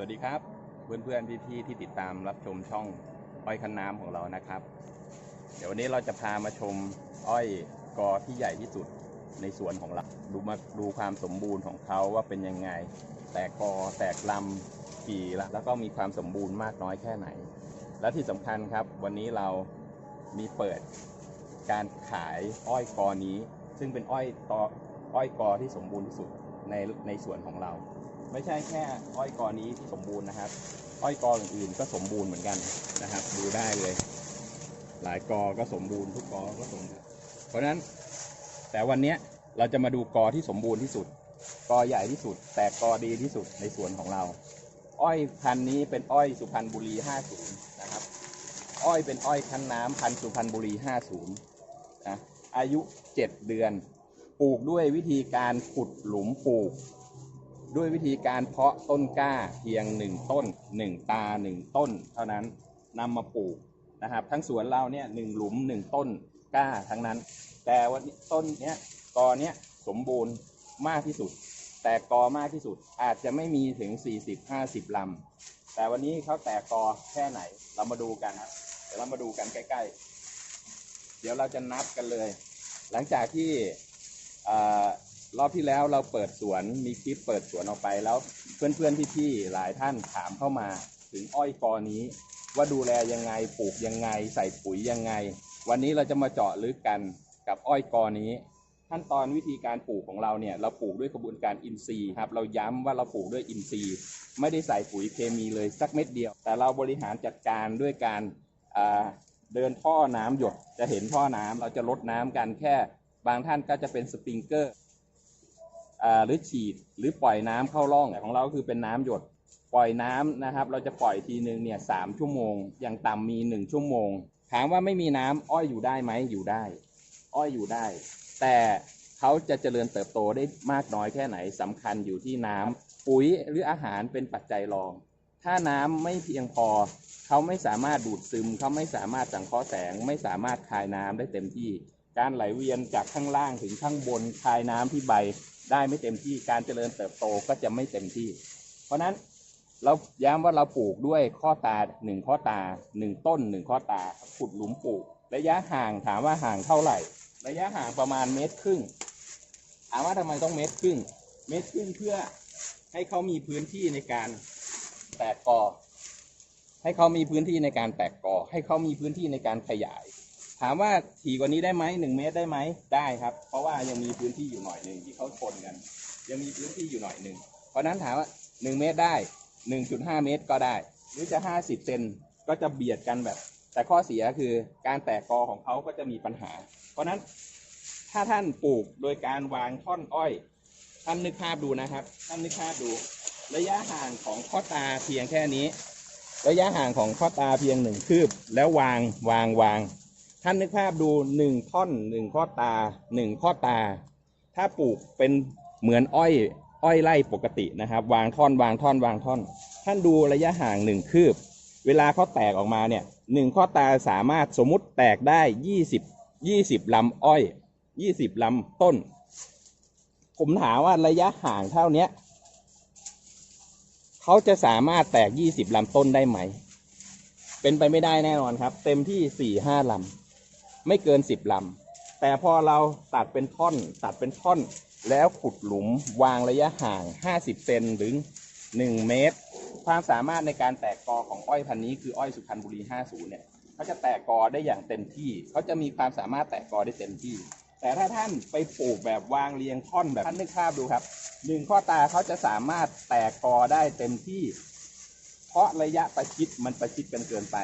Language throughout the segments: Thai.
วัสดีครับ เพื่อนๆพี่ๆที่ติดตามรับชมช่องอ้อยคันน้ำของเรานะครับ เดี๋ยววันนี้เราจะพามาชมอ้อยกอที่ใหญ่ที่สุดในสวนของเราดูมาดูความสมบูรณ์ของเขาว่าเป็นยังไง แตกกอแตกลำกี่ละแล้วก็มีความสมบูรณ์มากน้อยแค่ไหน และที่สำคัญครับ วันนี้เรามีเปิดการขายอ้อยกอนี้ ซึ่งเป็นอ้อยตออ้อยกอที่สมบูรณ์ที่สุดในในสวนของเรา ไม่ใช่แค่อ้อยกอนี้ที่สมบูรณ์นะครับ อ้อยกออื่นๆก็สมบูรณ์เหมือนกันนะครับ ดูได้เลย หลายกอก็สมบูรณ์ทุกกอก็สมบูรณ์เพราะฉะนั้นแต่วันนี้เราจะมาดูกอที่สมบูรณ์ที่สุด กอใหญ่ที่สุด แต่กอดีที่สุดในสวนของเรา อ้อยพันธุ์นี้เป็นอ้อยสุพรรณบุรี 50 นะครับ อ้อยเป็นอ้อยคั้นน้ำพันธุ์สุพรรณบุรี 50 นะ อายุ 7 เดือน ปลูกด้วยวิธีการขุดหลุมปลูก ด้วยวิธีการเพาะต้นกล้าเพียงหนึ่งต้นหนึ่งตาหนึ่งต้น เท่านั้นนำมาปลูกนะครับ ทั้งสวนเราเนี่ยหนึ่งหลุมหนึ่งต้นกล้าทั้งนั้น แต่วันนี้ต้นเนี้ยกอเนี้ยสมบูรณ์มากที่สุด แต่กอมากที่สุดอาจจะไม่มีถึง 40-50 ลำ แต่วันนี้เขาแตกกอแค่ไหนเรามาดูกันครับเดี๋ยวเรามาดูกันใกล้ ๆ เดี๋ยวเราจะนับกันเลย หลังจากที่ รอบที่แล้วเราเปิดสวนมีคลิปเปิดสวนออกไปแล้ว เพื่อนๆพี่ๆหลายท่านถามเข้ามาถึงอ้อยกอนี้ ว่าดูแลยังไงปลูกยังไง ใส่ปุ๋ยยังไง วันนี้เราจะมาเจาะลึกกันกับอ้อยกอนี้ ขั้นตอนวิธีการปลูกของเราเนี่ยเราปลูกด้วยกระบวนการอินทรีย์ครับเราย้ำว่าเราปลูกด้วยอินทรีย์ ไม่ได้ใส่ปุ๋ยเคมีเลยสักเม็ดเดียว แต่เราบริหารจัดการด้วยการเดินท่อน้ำหยดจะเห็นท่อน้ำเราจะลดน้ำกันแค่ บางท่านก็จะเป็นสปริงเกอร์ หรือฉีดหรือปล่อยน้ำเข้าร่องแต่ของเราก็คือเป็นน้ำหยดปล่อยน้ำนะครับ เราจะปล่อยทีหนึ่งเนี่ยสามชั่วโมง อย่างต่ำมีหนึ่งชั่วโมง ถามว่าไม่มีน้ำอ้อยอยู่ได้ไหมอยู่ได้ อ้อยอยู่ได้ แต่เขาจะเจริญเติบโตได้มากน้อยแค่ไหนสำคัญอยู่ที่น้ำปุ๋ยหรืออาหารเป็นปัจจัยรอง ถ้าน้ำไม่เพียงพอ เขาไม่สามารถดูดซึม เขาไม่สามารถสังเคราะห์แสง ไม่สามารถคายน้ำได้เต็มที่ การไหลเวียนจากข้างล่างถึงข้างบนคายน้ำที่ใบ ได้ไม่เต็มที่การเจริญเติบโตก็จะไม่เต็มที่ เพราะฉะนั้นเราย้ำว่าเราปลูกด้วยข้อตาหนึ่งข้อตาหนึ่งต้นหนึ่งข้อตาขุดหลุมปลูก ระยะห่างถามว่าห่างเท่าไหร่ ระยะห่างประมาณเมตรครึ่งถามว่าทำไมต้องเมตรครึ่ง เมตรครึ่งเพื่อให้เขามีพื้นที่ในการแตกกอให้เขามีพื้นที่ในการแตกกอให้เขามีพื้นที่ในการขยาย ถามว่าถี่กว่านี้ได้ไหมหนึ่งเมตรได้ไหมได้ครับ เพราะว่ายังมีพื้นที่อยู่หน่อยหนึ่งที่เขาชนกัน ยังมีพื้นที่อยู่หน่อยหนึ่งเพราะนั้นถามว่าหนึ่งเมตรได้หนึ่งจุดห้าเมตรก็ได้ หรือจะห้าสิบเซนก็จะเบียดกันแบบ แต่ข้อเสียคือการแตกกอของเขาก็จะมีปัญหา เพราะฉะนั้นถ้าท่านปลูกโดยการวางท่อนอ้อย ท่านนึกภาพดูนะครับ ท่านนึกภาพดู ระยะห่างของข้อตาเพียงแค่นี้ ระยะห่างของข้อตาเพียงหนึ่งคืบ แล้ววางวางวาง ท่านนึกภาพดูหนึ่งท่อนหนึ่งข้อตาหนึ่งข้อตา ถ้าปลูกเป็นเหมือนอ้อยอ้อยไร่ปกตินะครับ วางท่อนวางท่อนวางท่อน ท่านดูระยะห่างหนึ่งคืบ เวลาเขาแตกออกมาเนี่ยหนึ่งข้อตาสามารถสมมุติแตกได้ยี่สิบยี่สิบลำอ้อยยี่สิบลำต้น ผมถามว่าระยะห่างเท่านี้เขาจะสามารถแตกยี่สิบลำต้นได้ไหม เป็นไปไม่ได้แน่นอนครับ เต็มที่สี่ห้าลำ ไม่เกินสิบลำ แต่พอเราตัดเป็นท่อน ตัดเป็นท่อน แล้วขุดหลุมวางระยะห่างห้าสิบเซนหนึ่งเมตร ความสามารถในการแตกกอของอ้อยพันธุ์นี้คืออ้อยสุพรรณบุรี 50 เนี่ยเขาจะแตกกอได้อย่างเต็มที่ เขาจะมีความสามารถแตกกอได้เต็มที่ แต่ถ้าท่านไปปลูกแบบวางเรียงท่อนแบบท่านนึกภาพดูครับหนึ่งข้อตาเขาจะสามารถแตกกอได้เต็มที่ เพราะระยะประชิดมันประชิดกันเกินไป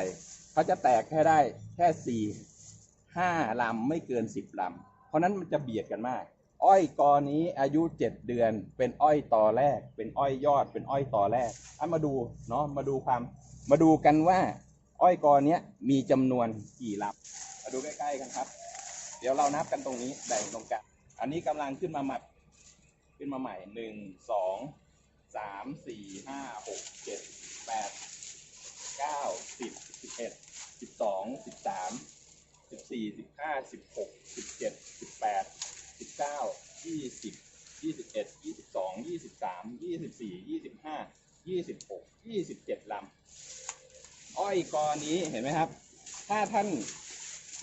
เขาจะแตกแค่ได้แค่สี่ ห้าลำไม่เกินสิบลำเพราะนั้นมันจะเบียดกันมาก อ้อยกอนี้อายุเจ็ดเดือน เป็นอ้อยตอแรก เป็นอ้อยยอด เป็นอ้อยตอแรกเอามาดูเนาะมาดูความ มาดูกันว่า อ้อยกอนี้มีจำนวนกี่ลำมาดูใกล้ๆกันครับ เดี๋ยวเรานับกันตรงนี้แบ่งตรงกลางอันนี้กำลังขึ้นมาใหม่ขึ้นมาใหม่หนึ่งสองสามสี่ห้าหกเจ็ดแปดเก้าสิบสิบเอ็ดสิบสองสิบสาม สิบสี่สิบห้าสิบหกสิบเจ็ดสิบแปดสิบเก้ายี่สิบยี่สิบเอ็ดยี่สิบสองยี่สิบสามยี่สิบสี่ยี่สิบห้ายี่สิบหกยี่สิบเจ็ดลำอ้อยกอนี้เห็นไหมครับ ถ้าท่าน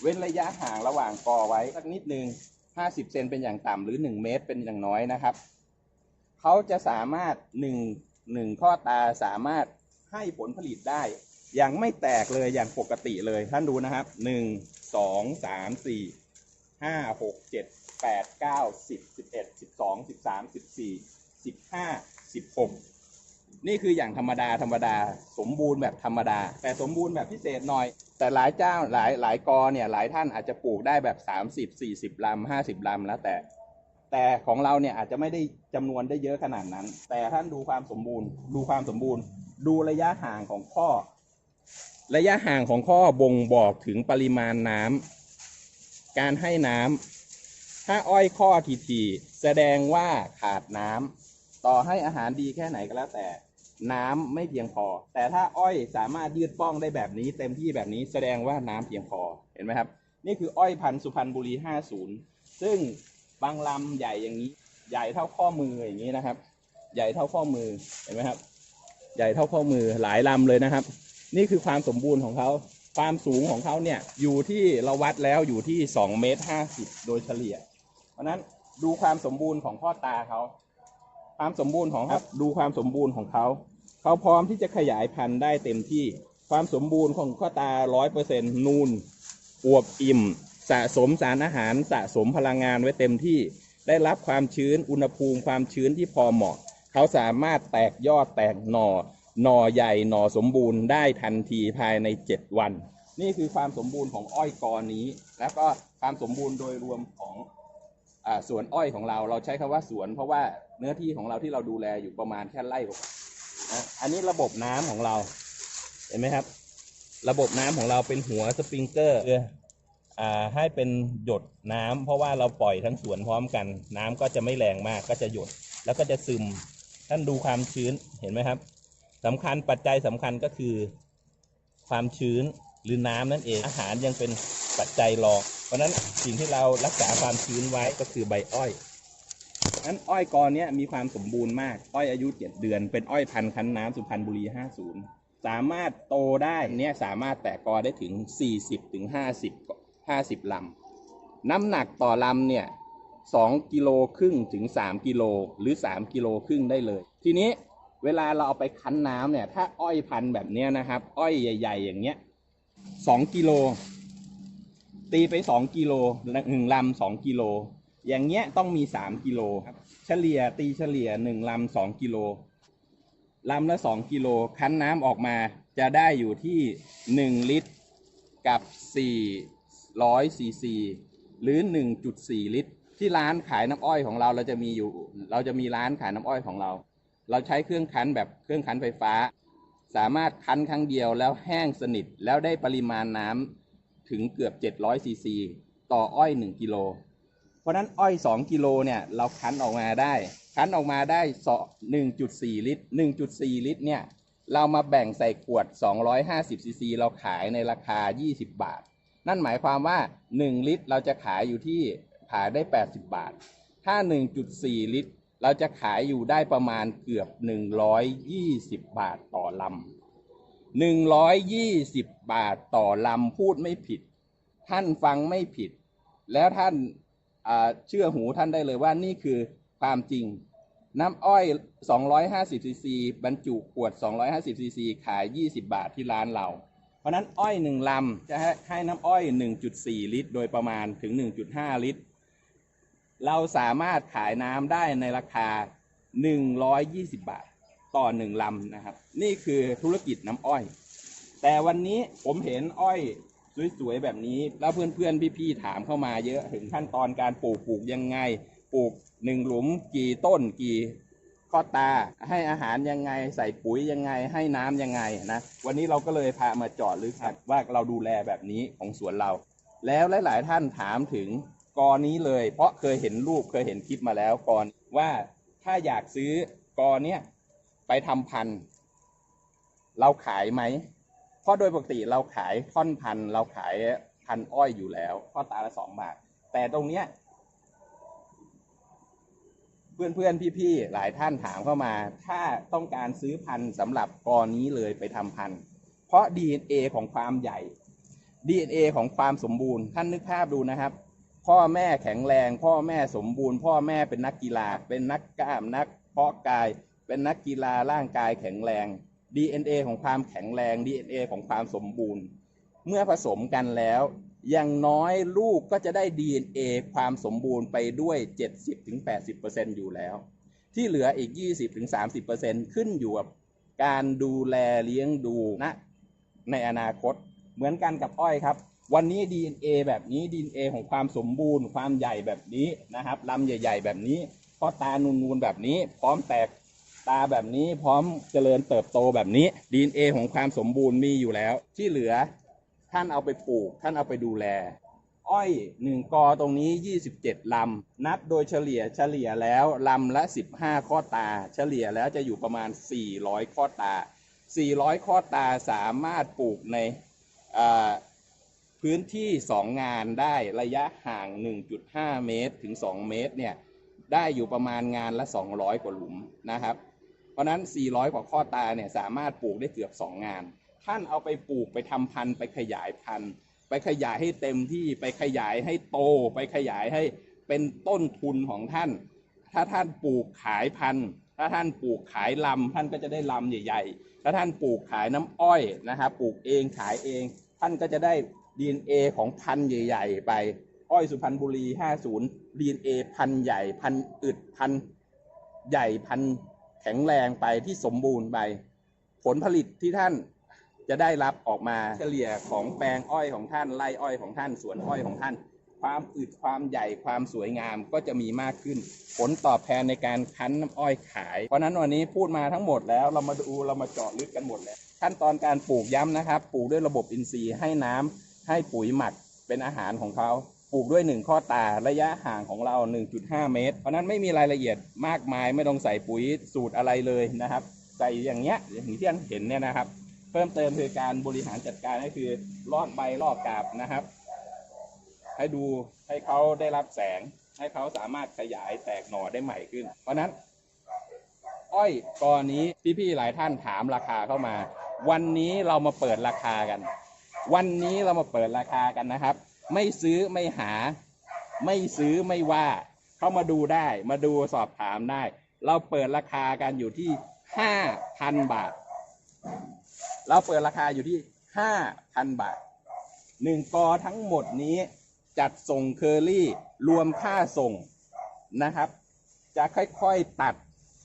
เว้นระยะห่างระหว่างกอไว้สักนิดนึงห้าสิบเซนเป็นอย่างต่ำหรือหนึ่งเมตรเป็นอย่างน้อยนะครับเขาจะสามารถหนึ่งหนึ่งข้อตาสามารถให้ผลผลิตได้ ย่างไม่แตกเลยอย่างปกติเลยท่านดูนะครับหนึ่งสองสามสี่ห้าหกเจ็ดแปดเก้าสิบสิบเอ็ดสิบสองสิบสามสิบสี่สิบห้าสิบหกนี่คืออย่างธรรมดาธรรมดา สมบูรณ์แบบธรรมดา แต่สมบูรณ์แบบพิเศษหน่อย แต่หลายเจ้าหลายหลายกอเนี่ยหลายท่านอาจจะปลูกได้แบบ 30 40ลำ50ลำแล้วแต่ แต่ของเราเนี่ยอาจจะไม่ได้จำนวนได้เยอะขนาดนั้น แต่ท่านดูความสมบูรณ์ ดูความสมบูรณ์ ดูระยะห่างของข้อ ระยะห่างของข้อบ่งบอกถึงปริมาณน้ำการให้น้ำถ้าอ้อยข้อทีๆแสดงว่าขาดน้ำต่อให้อาหารดีแค่ไหนก็แล้วแต่ น้ำไม่เพียงพอ แต่ถ้าอ้อยสามารถยืดป้องได้แบบนี้ เต็มที่แบบนี้แสดงว่าน้ำเพียงพอเห็นไหมครับ นี่คืออ้อยพันธุ์สุพรรณบุรี 50 ซึ่งบางลำใหญ่อย่างนี้ ใหญ่เท่าข้อมืออย่างนี้นะครับ ใหญ่เท่าข้อมือเห็นไหมครับ ใหญ่เท่าข้อมือหลายลำเลยนะครับ นี่คือความสมบูรณ์ของเขา ความสูงของเขาเนี่ยอยู่ที่เราวัดแล้วอยู่ที่2เมตร50โดยเฉลี่ย เพราะนั้นดูความสมบูรณ์ของพ่อตาเขา ความสมบูรณ์ของครับดูความสมบูรณ์ของเขา เขาพร้อมที่จะขยายพันธุ์ได้เต็มที่ ความสมบูรณ์ของข้อตาร้อยเปอร์เซ็นต์นูนอวบอิ่ม สะสมสารอาหารสะสมพลังงานไว้เต็มที่ ได้รับความชื้นอุณหภูมิความชื้นที่พอเหมาะ เขาสามารถแตกยอดแตกหน่อ หน่อใหญ่หน่อสมบูรณ์ได้ทันทีภายใน 7 วัน นี่คือความสมบูรณ์ของอ้อยกอนี้ แล้วก็ความสมบูรณ์โดยรวมของอสวนอ้อยของเรา เราใช้คำว่าสวน เพราะว่าเนื้อที่ของเราที่เราดูแลอยู่ประมาณแค่ไร่กว่านะอันนี้ระบบน้ำของเรา เห็นไหมครับ ระบบน้ำของเราเป็นหัวสปริงเกอร์ให้เป็นหยดน้ำเพราะว่าเราปล่อยทั้งสวนพร้อมกัน น้ำก็จะไม่แรงมากก็จะหยดแล้วก็จะซึม ท่านดูความชื้นเห็นไหมครับ สำคัญปัจจัยสำคัญก็คือ ความชื้นหรือน้ำนั่นเอง อาหารยังเป็นปัจจัยรองเพราะนั้นสิ่งที่เรารักษาความชื้นไว้ก็คือใบอ้อยนั้นอ้อยกอเนี้ยมีความสมบูรณ์มาก อ้อยอายุ 7 เดือน เป็นอ้อยพันธุ์คั้นน้ำสุพรรณบุรี 50 สามารถโตได้เนี่ยสามารถแตกกอได้ถึง 40ถึง50 50 ลำ น้ำหนักต่อลำเนี่ย2กิโลครึ่งถึง 3 กิโลหรือ 3 กิโลครึ่งได้เลย ทีนี้ เวลาเราเอาไปคั้นน้ำเนี่ย ถ้าอ้อยพันแบบเนี้ยนะครับ อ้อยใหญ่ ๆ อย่างเงี้ย2กิโล ตีไป2กิโลหนึ่งลำสองกิโล อย่างเงี้ยต้องมี3กิโลครับเฉลี่ยตีเฉลี่ย1ลำ2กิโลลำละ2กิโลคั้นน้ำออกมาจะได้อยู่ที่1ลิตรกับ400ซีซีหรือ1.4ลิตร ที่ร้านขายน้ำอ้อยของเราเราจะมีอยู่ เราจะมีร้านขายน้ำอ้อยของเรา เราใช้เครื่องคั้นแบบเครื่องคั้นไฟฟ้า สามารถคั้นครั้งเดียวแล้วแห้งสนิทแล้วได้ปริมาณน้ำถึงเกือบ 700ซีซีต่ออ้อย 1กิโลเพราะฉะนั้นอ้อย 2กิโลเนี่ยเราคั้นออกมาได้คั้นออกมาได้1.4 ลิตร 1.4 ลิตรเนี่ยเรามาแบ่งใส่ขวด 250ซีซีเราขายในราคา 20 บาท นั่นหมายความว่า 1 ลิตรเราจะขายอยู่ที่ขายได้ 80 บาท ถ้า 1.4 ลิตร เราจะขายอยู่ได้ประมาณเกือบ 120 บาทต่อลำ120 บาทต่อลำพูดไม่ผิด ท่านฟังไม่ผิด แล้วท่านเชื่อหูท่านได้เลยว่านี่คือความจริง น้ำอ้อย 250ซีซีบรรจุขวด 250ซีซีขาย 20 บาทที่ร้านเรา เพราะนั้นอ้อยหนึ่งลำจะให้น้ำอ้อย 1.4 ลิตร โดยประมาณถึง 1.5 ลิตร เราสามารถขายน้ำได้ในราคา 120 บาท ต่อหนึ่งลำนะครับ นี่คือธุรกิจน้ำอ้อย แต่วันนี้ผมเห็นอ้อยสวยๆแบบนี้ แล้วเพื่อนๆพี่ๆถามเข้ามาเยอะถึงขั้นตอนการปลูกปลูกยังไง ปลูกหนึ่งหลุมกี่ต้นกี่ข้อตา ให้อาหารยังไง ใส่ปุ๋ยยังไง ให้น้ำยังไงนะ วันนี้เราก็เลยพามาเจาะลึกครับว่าเราดูแลแบบนี้ของสวนเรา แล้วหลาย ๆ ท่านถามถึง กอนี้เลย เพราะเคยเห็นรูปเคยเห็นคลิปมาแล้วกอนว่าถ้าอยากซื้อกอเนี้ยไปทำพันธุ์เราขายไหมเพราะโดยปกติเราขายท่อนพันธุ์เราขายพันอ้อยอยู่แล้วข้อตาละสองบาท แต่ตรงเนี้ยเพื่อนเพื่อนพี่ๆหลายท่านถามเข้ามา ถ้าต้องการซื้อพันธุ์สำหรับกอนี้เลยไปทำพันธุ์ เพราะ DNA ของความใหญ่ DNA ของความสมบูรณ์ท่านนึกภาพดูนะครับ พ่อแม่แข็งแรง พ่อแม่สมบูรณ์ พ่อแม่เป็นนักกีฬา เป็นนักกล้ามนักเพาะกาย เป็นนักกีฬาร่างกายแข็งแรง DNA ของความแข็งแรง DNA ของความสมบูรณ์ เมื่อผสมกันแล้วอย่างน้อยลูกก็จะได้ DNA ความสมบูรณ์ไปด้วย 70-80%อยู่แล้ว ที่เหลืออีก 20-30%ขึ้นอยู่กับการดูแลเลี้ยงดูนะในอนาคตเหมือนกันกับอ้อยครับ วันนี้ DNA แบบนี้ DNA ของความสมบูรณ์ ความใหญ่แบบนี้นะครับลำใหญ่ ๆ แบบนี้พ่อตานูนๆแบบนี้ พร้อมแตกตาแบบนี้พร้อมเจริญเติบโตแบบนี้ DNA ของความสมบูรณ์มีอยู่แล้ว ที่เหลือท่านเอาไปปลูก ท่านเอาไปดูแล อ้อยหนึ่งกอตรงนี้ 27 ลำ นับโดยเฉลี่ยเฉลี่ยแล้วลำละ 15 ข้อตา เฉลี่ยแล้วจะอยู่ประมาณ 400 ข้อตา 400 ข้อตาสามารถปลูกในอ่อ พื้นที่ 2 งานได้ระยะห่าง 1.5 เมตรถึง 2 เมตรเนี่ยได้อยู่ประมาณงานละ 200 กว่าหลุมนะครับ เพราะนั้น 400 กว่าข้อตาเนี่ยสามารถปลูกได้เกือบ 2 งาน ท่านเอาไปปลูกไปทำพันธุ์ไปขยายพันธุ์ ไปขยายให้เต็มที่ไปขยายให้โต ไปขยายให้เป็นต้นทุนของท่าน ถ้าท่านปลูกขายพันธุ์ถ้าท่านปลูกขายลำท่านก็จะได้ลำใหญ่ ๆ ถ้าท่านปลูกขายน้ำอ้อยนะครับปลูกเองขายเอง ท่านก็จะได้ DNA ของพันธุ์ใหญ่ ๆ ไป อ้อยสุพรรณบุรี 50 DNA พันธุ์ใหญ่ พันธุ์อึดพันธุ์ใหญ่พันธุ์แข็งแรงไปที่สมบูรณ์ไป ผลผลิตที่ท่านจะได้รับออกมาเฉลี่ยของแปลงอ้อยของท่านไร่อ้อยของท่านสวนอ้อยของท่าน ความอึดความใหญ่ความสวยงามก็จะมีมากขึ้น ผลตอบแทนในการคั้นน้ำอ้อยขาย เพราะฉะนั้นวันนี้พูดมาทั้งหมดแล้วเรามาดูเรามาเจาะลึกกันหมดแล้วขั้นตอนการปลูกย้ำนะครับ ปลูกด้วยระบบอินทรีย์ให้น้ำ ให้ปุ๋ยหมักเป็นอาหารของเขาปลูกด้วยหนึ่งข้อตาระยะห่างของเรา 1.5 เมตร เพราะนั้นไม่มีรายละเอียดมากมายไม่ต้องใส่ปุ๋ยสูตรอะไรเลยนะครับ ใส่อย่างเงี้ยอย่างที่ท่านเห็นเนี่ยนะครับ เพิ่มเติมคือการบริหารจัดการก็คือลอกใบลอกกาบนะครับ ให้ดูให้เขาได้รับแสง ให้เขาสามารถขยายแตกหน่อได้ใหม่ขึ้น เพราะฉะนั้น อ้อยกอนี้พี่ๆหลายท่านถามราคาเข้ามา วันนี้เรามาเปิดราคากัน วันนี้เรามาเปิดราคากันนะครับ ไม่ซื้อไม่หา ไม่ซื้อไม่ว่า เข้ามาดูได้ มาดูสอบถามได้ เราเปิดราคากันอยู่ที่ห้าพันบาท เราเปิดราคาอยู่ที่ห้าพันบาทหนึ่งกอทั้งหมดนี้จัดส่งเคอรี่รวมค่าส่งนะครับ จะค่อยๆตัด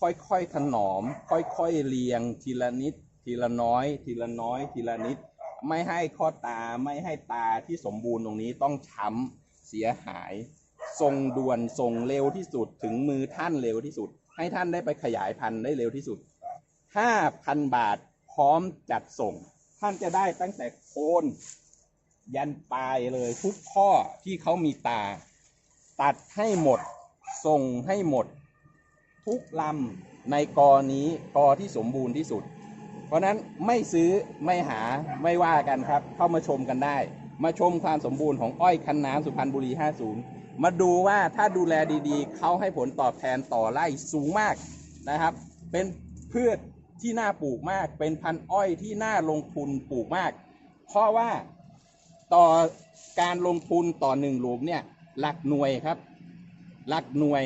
ค่อยๆถนอม ค่อยๆเรียงทีละนิด ทีละน้อย ทีละน้อย ทีละนิด ไม่ให้ข้อตาไม่ให้ตาที่สมบูรณ์ตรงนี้ต้องช้ำเสียหาย ส่งด่วนส่งเร็วที่สุดถึงมือท่านเร็วที่สุด ให้ท่านได้ไปขยายพันธุ์ได้เร็วที่สุด 5,000 บาทพร้อมจัดส่ง ท่านจะได้ตั้งแต่โคนยันปลายเลยทุกข้อที่เขามีตา ตัดให้หมด ส่งให้หมด ทุกลำในกอนี้กอที่สมบูรณ์ที่สุด เพราะนั้นไม่ซื้อไม่หาไม่ว่ากันครับ เข้ามาชมกันได้ มาชมความสมบูรณ์ของอ้อยคันน้ำสุพรรณบุรี 50 มาดูว่าถ้าดูแลดีๆ เขาให้ผลตอบแทนต่อไร่สูงมากนะครับ เป็นพืชที่น่าปลูกมาก เป็นพันธุ์อ้อยที่น่าลงทุนปลูกมาก เพราะว่าต่อการลงทุนต่อหนึ่งหลุมเนี่ยหลักหน่วยครับ หลักหน่วย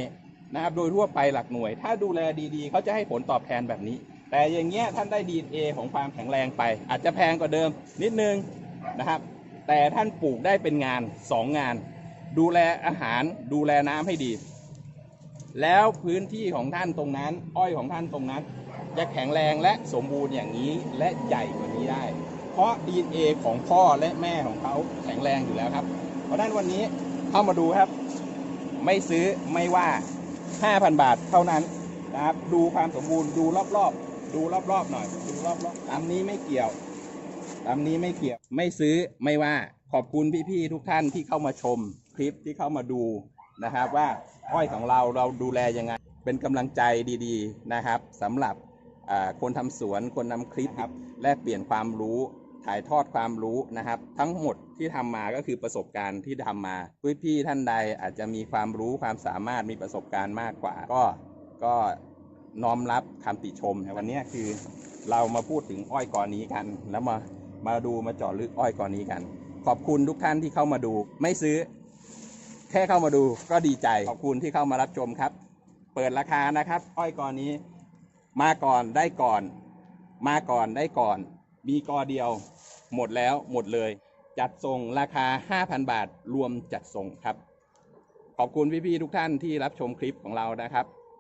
นะครับโดยทั่วไปหลักหน่วย ถ้าดูแลดีๆ เขาจะให้ผลตอบแทนแบบนี้ แต่อย่างเงี้ยท่านได้ DNA ของความแข็งแรงไป อาจจะแพงกว่าเดิมนิดนึงนะครับ แต่ท่านปลูกได้เป็นงานสองงาน ดูแลอาหารดูแลน้ำให้ดี แล้วพื้นที่ของท่านตรงนั้น อ้อยของท่านตรงนั้น จะแข็งแรงและสมบูรณ์อย่างนี้และใหญ่กว่านี้ได้ เพราะ DNA ของพ่อและแม่ของเขาแข็งแรงอยู่แล้วครับ เพราะนั้นวันนี้เข้ามาดูครับ ไม่ซื้อไม่ว่า 5,000 บาทเท่านั้นนะครับดูความสมบูรณ์ดูรอบๆ ดูรอบๆหน่อย ดูรอบๆลำนี้ไม่เกี่ยวลำนี้ไม่เกี่ยว ไม่ซื้อไม่ว่า ขอบคุณพี่ๆทุกท่านที่เข้ามาชม คลิปที่เข้ามาดูนะครับ ว่าอ้อยของเราเราดูแลยังไง เป็นกำลังใจดีๆนะครับสำหรับคนทำสวนคนนำคลิปครับ แลกเปลี่ยนความรู้ถ่ายทอดความรู้นะครับ ทั้งหมดที่ทำมาก็คือประสบการณ์ที่ทำมาพี่ๆท่านใดอาจจะมีความรู้ความสามารถมีประสบการณ์มากกว่า ก็ก็ น้อมรับคำติชมวันนี้คือเรามาพูดถึงอ้อยกอนี้กัน แล้วมามาดูมาเจาะลึกอ้อยกอนี้กัน ขอบคุณทุกท่านที่เข้ามาดู ไม่ซื้อ แค่เข้ามาดูก็ดีใจ ขอบคุณที่เข้ามารับชมครับ เปิดราคานะครับ อ้อยกอนี้ มาก่อนได้ก่อน มาก่อนได้ก่อน มีกอเดียว หมดแล้วหมดเลย จัดส่งราคา 5,000 บาทรวมจัดส่งครับ ขอบคุณพี่ๆทุกท่านที่รับชมคลิปของเรานะครับ